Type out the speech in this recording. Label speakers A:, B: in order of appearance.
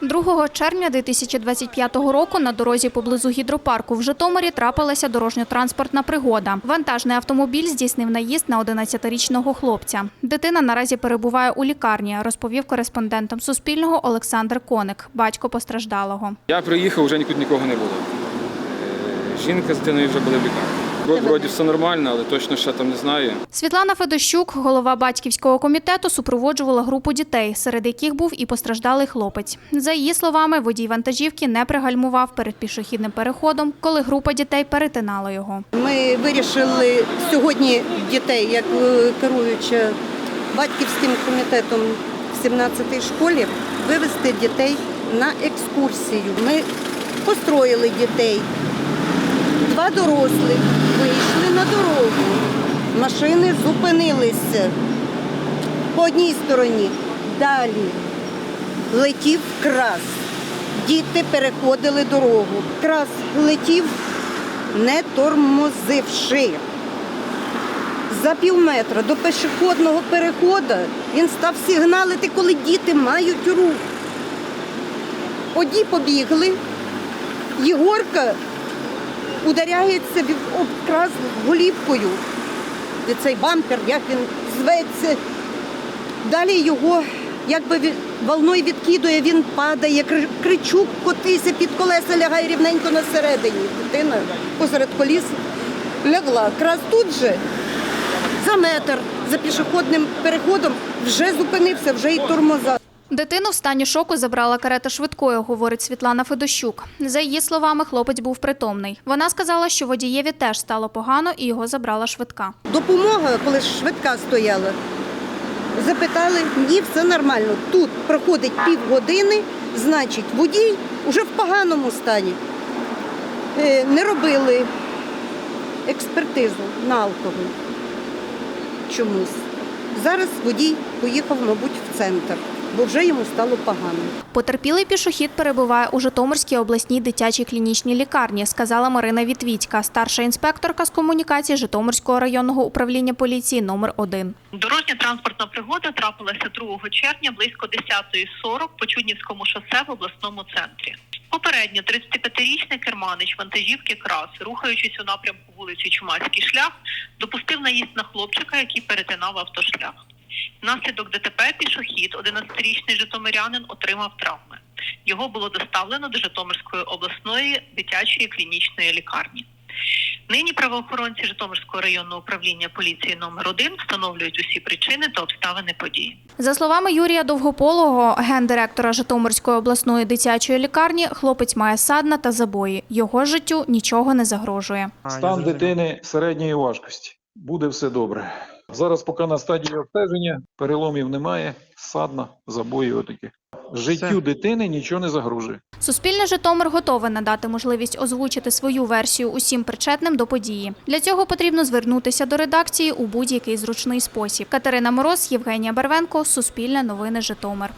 A: 2 червня 2025 року на дорозі поблизу гідропарку в Житомирі трапилася дорожньо-транспортна пригода. Вантажний автомобіль здійснив наїзд на 11-річного хлопця. Дитина наразі перебуває у лікарні, розповів кореспондентам Суспільного Олександр Коник, батько постраждалого.
B: Я приїхав, вже нікуди нікого не було. Е, Жінка з дитиною вже були в лікарні. Вро- Вроді все нормально, але точно ще там не знаю.
A: Світлана Федощук, голова батьківського комітету, супроводжувала групу дітей, серед яких був і постраждалий хлопець. За її словами, водій вантажівки не пригальмував перед пішохідним переходом, коли група дітей перетинала його.
C: Ми вирішили сьогодні дітей, як е, керуюча батьківським комітетом в 17-й школі, вивезти дітей на екскурсію. Ми построїли дітей. Два дорослих вийшли на дорогу. Машини зупинилися по одній стороні. Далі летів крас. Діти переходили дорогу. Крас летів не тормозивши. За пів метра до пішохідного переходу він став сигналити, коли діти мають рух. Одні побігли, Єгорка ударяється обкрас голівкою. І цей бампер, як він зветься. Далі його якби волною відкидує, він падає, кри- кричу, котися під колеса, лягає рівненько на середині. Дитина посеред коліс лягла. Якраз тут же за метр за пішохідним переходом вже зупинився, вже і тормоза.
A: Дитину в стані шоку забрала карета швидкою, говорить Світлана Федощук. За її словами, хлопець був притомний. Вона сказала, що водієві теж стало погано і його забрала швидка.
C: Допомога, коли швидка стояла, запитали, ні, все нормально. Тут проходить півгодини, значить, водій вже в поганому стані. Е, Не робили експертизу на алкоголь чомусь. Зараз водій поїхав, мабуть, в центр, бо вже йому стало погано.
A: Потерпілий пішохід перебуває у Житомирській обласній дитячій клінічній лікарні, сказала Марина Вітвіцька, старша інспекторка з комунікації Житомирського районного управління поліції номер 1
D: Дорожня транспортна пригода трапилася 2 червня близько 10.40 по Чуднівському шосе в обласному центрі. Попередньо 35-річний керманич вантажівки крас, рухаючись у напрямку вулиці Чумацький шлях, допустив наїзд на хлопчика, який перетинав автошлях. Внаслідок ДТП пішохід, 11-річний житомирянин, отримав травми. Його було доставлено до Житомирської обласної дитячої клінічної лікарні. Нині правоохоронці Житомирського районного управління поліції номер 1 встановлюють усі причини та обставини події.
A: За словами Юрія Довгополого, гендиректора Житомирської обласної дитячої лікарні, хлопець має садна та забої. Його життю нічого не загрожує.
E: Стан дитини середньої важкості. Буде все добре. Зараз поки на стадії обстеження, переломів немає, садна, забої отакі. Життю дитини нічого не загрожує.
A: Суспільне Житомир готове надати можливість озвучити свою версію усім причетним до події. Для цього потрібно звернутися до редакції у будь-який зручний спосіб. Катерина Мороз, Євгенія Барвенко, Суспільне новини Житомир.